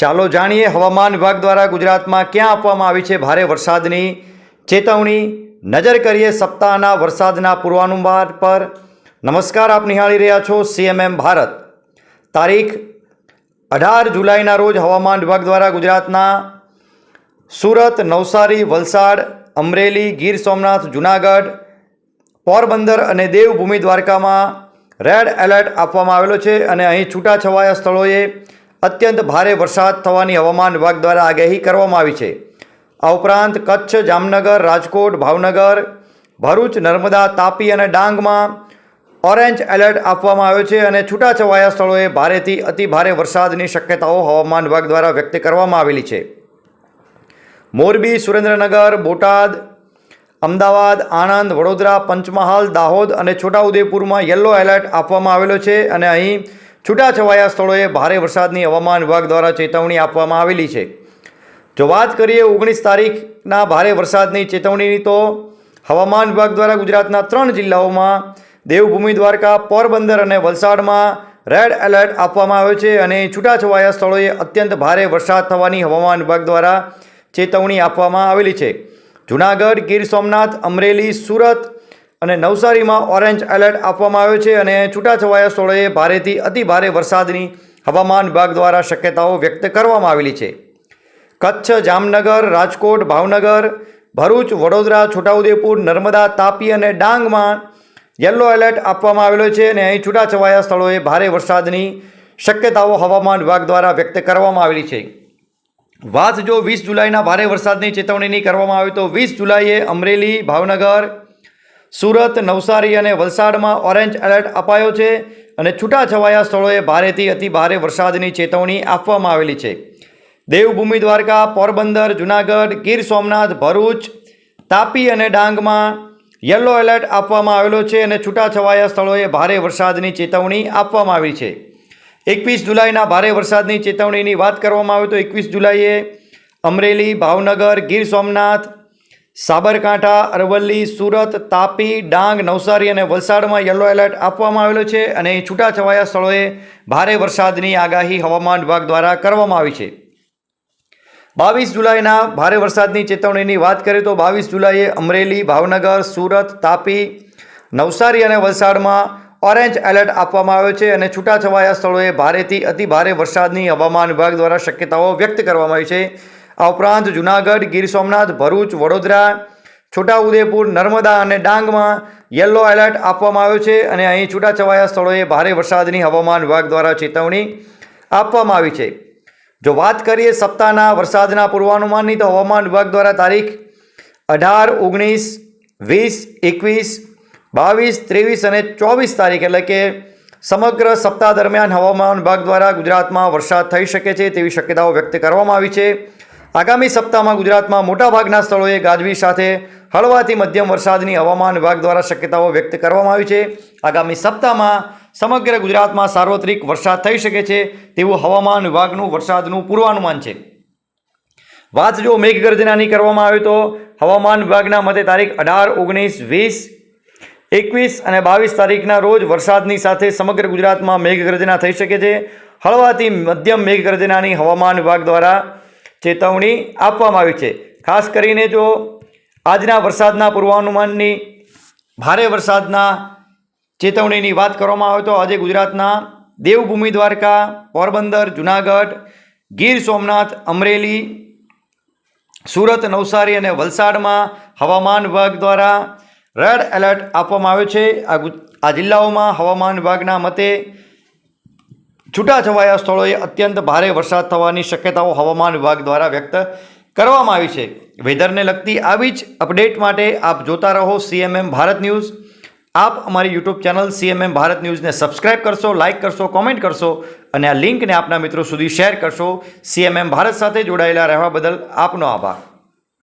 ચાલો જાણીએ હવામાન વિભાગ દ્વારા ગુજરાતમાં ક્યાં આપવામાં આવી છે ભારે વરસાદની ચેતવણી. નજર કરીએ સપ્તાહના વરસાદના પૂર્વાનુમાન પર. નમસ્કાર, આપ નિહાળી રહ્યા છો સીએમએમ ભારત. તારીખ અઢાર જુલાઈના રોજ હવામાન વિભાગ દ્વારા ગુજરાતના સુરત, નવસારી, વલસાડ, અમરેલી, ગીર સોમનાથ, જુનાગઢ, પોરબંદર અને દેવભૂમિ દ્વારકામાં રેડ એલર્ટ આપવામાં આવેલો છે અને અહીં છૂટાછવાયા સ્થળોએ અત્યંત ભારે વરસાદ થવાની હવામાન વિભાગ દ્વારા આગાહી કરવામાં આવી છે. આ ઉપરાંત કચ્છ, જામનગર, રાજકોટ, ભાવનગર, ભરૂચ, નર્મદા, તાપી અને ડાંગમાં ઓરેન્જ એલર્ટ આપવામાં આવ્યો છે અને છૂટાછવાયા સ્થળોએ ભારેથી અતિ ભારે વરસાદની શક્યતાઓ હવામાન વિભાગ દ્વારા વ્યક્ત કરવામાં આવેલી છે. મોરબી, સુરેન્દ્રનગર, બોટાદ, અમદાવાદ, આણંદ, વડોદરા, પંચમહાલ, દાહોદ અને છોટાઉદેપુરમાં યલો એલર્ટ આપવામાં આવેલો છે અને અહીં છૂટાછવાયા સ્થળોએ ભારે વરસાદની હવામાન વિભાગ દ્વારા ચેતવણી આપવામાં આવેલી છે. જો વાત કરીએ ઓગણીસ તારીખના ભારે વરસાદની ચેતવણીની તો હવામાન વિભાગ દ્વારા ગુજરાતના ત્રણ જિલ્લાઓમાં દેવભૂમિ દ્વારકા, પોરબંદર અને વલસાડમાં રેડ એલર્ટ આપવામાં આવ્યો છે અને છૂટાછવાયા સ્થળોએ અત્યંત ભારે વરસાદ થવાની હવામાન વિભાગ દ્વારા ચેતવણી આપવામાં આવેલી છે. જુનાગઢ, ગીર સોમનાથ, અમરેલી, સુરત અને નવસારીમાં ઓરેન્જ એલર્ટ આપવામાં આવ્યો છે અને છૂટાછવાયા સ્થળોએ ભારેથી અતિ ભારે વરસાદની હવામાન વિભાગ દ્વારા શક્યતાઓ વ્યક્ત કરવામાં આવેલી છે. કચ્છ, જામનગર, રાજકોટ, ભાવનગર, ભરૂચ, વડોદરા, છોટાઉદેપુર, નર્મદા, તાપી અને ડાંગમાં યલો એલર્ટ આપવામાં આવેલો છે અને અહીં છૂટાછવાયા સ્થળોએ ભારે વરસાદની શક્યતાઓ હવામાન વિભાગ દ્વારા વ્યક્ત કરવામાં આવેલી છે. વાત જો વીસ જુલાઈના ભારે વરસાદની ચેતવણીની કરવામાં આવે તો વીસ જુલાઈએ અમરેલી, ભાવનગર સુરત, નવસારી અને વલસાડમાં ઓરેન્જ એલર્ટ અપાયો છે અને છૂટાછવાયા સ્થળોએ ભારેથી અતિ ભારે વરસાદની ચેતવણી આપવામાં આવેલી છે. દેવભૂમિ દ્વારકા, પોરબંદર, જુનાગઢ, ગીર સોમનાથ, ભરૂચ, તાપી અને ડાંગમાં યલો એલર્ટ આપવામાં આવેલો છે અને છૂટાછવાયા સ્થળોએ ભારે વરસાદની ચેતવણી આપવામાં આવી છે. એકવીસ જુલાઈના ભારે વરસાદની ચેતવણીની વાત કરવામાં આવે તો એકવીસ જુલાઈએ અમરેલી, ભાવનગર, ગીર સોમનાથ સાબરકાંઠા, અરવલ્લી, સુરત, તાપી, ડાંગ, નવસારી અને વલસાડમાં યલો એલર્ટ આપવામાં આવેલો છે અને છૂટાછવાયા સ્થળોએ ભારે વરસાદની આગાહી હવામાન વિભાગ દ્વારા કરવામાં આવી છે. બાવીસ જુલાઈના ભારે વરસાદની ચેતવણીની વાત કરીએ તો બાવીસ જુલાઈએ અમરેલી, ભાવનગર, સુરત, તાપી, નવસારી અને વલસાડમાં ઓરેન્જ એલર્ટ આપવામાં આવ્યો છે અને છૂટાછવાયા સ્થળોએ ભારેથી અતિ ભારે વરસાદની હવામાન વિભાગ દ્વારા શક્યતાઓ વ્યક્ત કરવામાં આવી છે. આ ઉપરાંત જુનાગઢ, ગીર સોમનાથ, ભરૂચ, વડોદરા, છોટાઉદેપુર, નર્મદા અને ડાંગમાં યલો એલર્ટ આપવામાં આવ્યો છે અને અહીં છૂટાછવાયા સ્થળોએ ભારે વરસાદની હવામાન વિભાગ દ્વારા ચેતવણી આપવામાં આવી છે. જો વાત કરીએ સપ્તાહના વરસાદના પૂર્વાનુમાનની, તો હવામાન વિભાગ દ્વારા તારીખ અઢાર, ઓગણીસ, વીસ, એકવીસ, બાવીસ, ત્રેવીસ અને ચોવીસ તારીખ એટલે કે સમગ્ર સપ્તાહ દરમિયાન હવામાન વિભાગ દ્વારા ગુજરાતમાં વરસાદ થઈ શકે છે તેવી શક્યતાઓ વ્યક્ત કરવામાં આવી છે. આગામી સપ્તાહમાં ગુજરાતમાં મોટાભાગના સ્થળોએ ગાજવીજ સાથે હળવાથી મધ્યમ વરસાદની હવામાન વિભાગ દ્વારા શક્યતાઓ વ્યક્ત કરવામાં આવી છે. આગામી સપ્તાહમાં સમગ્ર ગુજરાતમાં સાર્વત્રિક વરસાદ થઈ શકે છે તેવું હવામાન વિભાગનું વરસાદનું પૂર્વાનુમાન છે. વાત જો મેઘગર્જનાની કરવામાં આવે તો હવામાન વિભાગના મતે તારીખ અઢાર, ઓગણીસ, વીસ, એકવીસ અને બાવીસ તારીખના રોજ વરસાદની સાથે સમગ્ર ગુજરાતમાં મેઘગર્જના થઈ શકે છે. હળવાથી મધ્યમ મેઘગર્જનાની હવામાન વિભાગ દ્વારા ચેતવણી આપવામાં આવી છે. ખાસ કરીને જો આજના વરસાદના પૂર્વાનુમાનની, ભારે વરસાદના ચેતવણીની વાત કરવામાં આવે તો આજે ગુજરાતના દેવભૂમિ દ્વારકા, પોરબંદર, જુનાગઢ, ગીર સોમનાથ, અમરેલી, સુરત, નવસારી અને વલસાડમાં હવામાન વિભાગ દ્વારા રેડ એલર્ટ આપવામાં આવ્યો છે. આ જિલ્લાઓમાં હવામાન વિભાગના મતે છૂટાછવાયા સ્થળોએ અત્યંત ભારે વરસાદ થવાની શક્યતાઓ હવામાન વિભાગ દ્વારા વ્યક્ત કરવામાં આવી છે. વેધરને લગતી આવી જ અપડેટ માટે આપ જોતા રહો સીએમએમ ભારત ન્યૂઝ. આપ અમારી યુટ્યુબ ચેનલ સીએમએમ ભારત ન્યૂઝને સબસ્ક્રાઇબ કરશો, લાઇક કરશો, કોમેન્ટ કરશો અને આ લિંકને આપના મિત્રો સુધી શેર કરશો. સીએમએમ ભારત સાથે જોડાયેલા રહેવા બદલ આપનો આભાર.